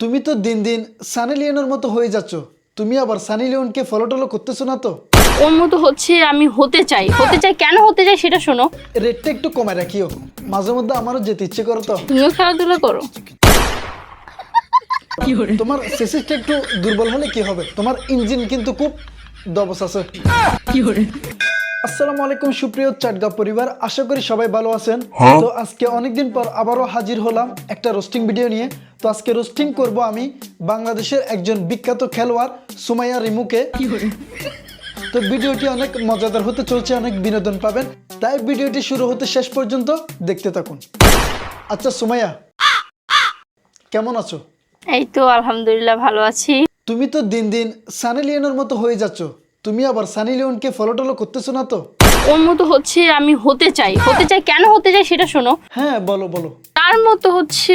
তুমি তো দিন দিন সানি লিওনের মতো হয়ে যাচ্ছ। তুমি আবার সানি লিওনকে ফলো টলো করতেছো না তো? ওর মতো হচ্ছে আমি হতে চাই। হতে চাই কেন হতে চাই সেটা শোনো। রেটটা একটু কমে রাখিও। মাঝে মধ্যে আমারও যেতে ইচ্ছে করো তো। তুমিও খেলাধুলা করো। তোমার সেসিসটা একটু দুর্বল হলে কি হবে? তোমার ইঞ্জিন কিন্তু খুব দবস আছে। আসসালামু আলাইকুম সুপ্রিয় চাটগা পরিবার আশা করি সবাই ভালো আছেন। তো আজকে অনেকদিন পর আবারও হাজির হলাম একটা রোস্টিং ভিডিও নিয়ে। তো আজকে রোস্টিং করব আমি বাংলাদেশের একজন বিখ্যাত খেলোয়াড় সুমাইয়া রিমুকে। তো ভিডিওটি অনেক মজাদার হতে চলছে অনেক বিনোদন পাবেন। তাই ভিডিওটি শুরু হতে শেষ পর্যন্ত দেখতে থাকুন। আচ্ছা সুমাইয়া কেমন আছো? এই তো আলহামদুলিল্লাহ ভালো আছি। তুমি তো দিন দিন সানি লিওনের মতো হয়ে যাচ্ছ। তুমি আবার সানি লিওনকে ফলো টলো করতেছো না তো? ওর মতো হচ্ছে আমি হতে চাই। হতে চাই কেন হতে চাই সেটা শোনো। হ্যাঁ বলো বলো। তার মতো হচ্ছে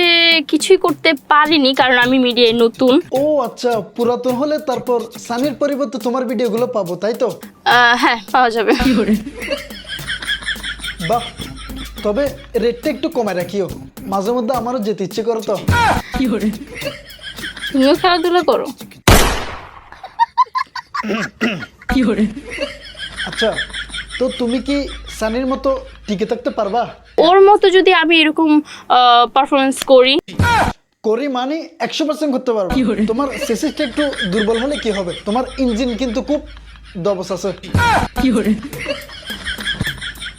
কিছুই করতে পারিনি কারণ আমি মিডিয়ায় নতুন। ও আচ্ছা পুরাতন হলে তারপর সানির পরিবর্তে তোমার ভিডিওগুলো পাবো তাই তো? আহ, হ্যাঁ পাওয়া যাবে। বাহ তবে রেটটা একটু কমে রাখিও। মাঝে মধ্যে আমারও যেতে ইচ্ছে করো তো। তুমিও খেলাধুলা করো। আচ্ছা তো তুমি কি সানির মতো টিকে থাকতে পারবা? ওর মতো যদি আমি এরকম পারফরমেন্স করি। করি মানে একশো পার্সেন্ট করতে পারব। তোমার সেসিসটা একটু দুর্বল হলে কি হবে? তোমার ইঞ্জিন কিন্তু খুব দবস আছে।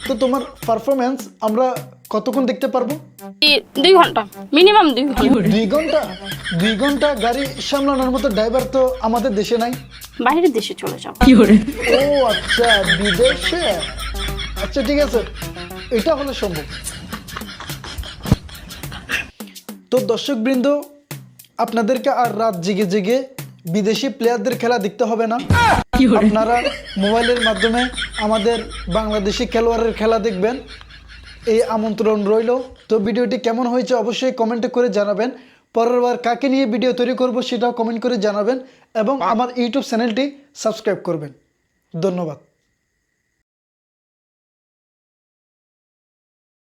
তো তোমার পারফরমেন্স আমরা কতক্ষণ দেখতে পারব? দুই ঘণ্টা মিনিমাম দুই ঘণ্টা। দুই ঘণ্টা? দুই ঘণ্টা গাড়ি সামলানোর মতো ড্রাইভার তো আমাদের দেশে নাই। বাইরের দেশে চলে যাও। ও আচ্ছা বিদেশে? আচ্ছা ঠিক আছে। এটা হলে সম্ভব। তো দর্শকবৃন্দ আপনাদেরকে আর রাত জেগে জেগে বিদেশি প্লেয়ারদের খেলা দেখতে হবে না। আপনারা মোবাইলের মাধ্যমে আমাদের বাংলাদেশি খেলোয়াড়ের খেলা দেখবেন। এই আমন্ত্রণ রইল। তো ভিডিওটি কেমন হয়েছে অবশ্যই কমেন্টে করে জানাবেন। পরের বার কাকে নিয়ে ভিডিও তৈরি করব সেটাও কমেন্ট করে জানাবেন এবং আমার ইউটিউব চ্যানেলটি সাবস্ক্রাইব করবেন। ধন্যবাদ।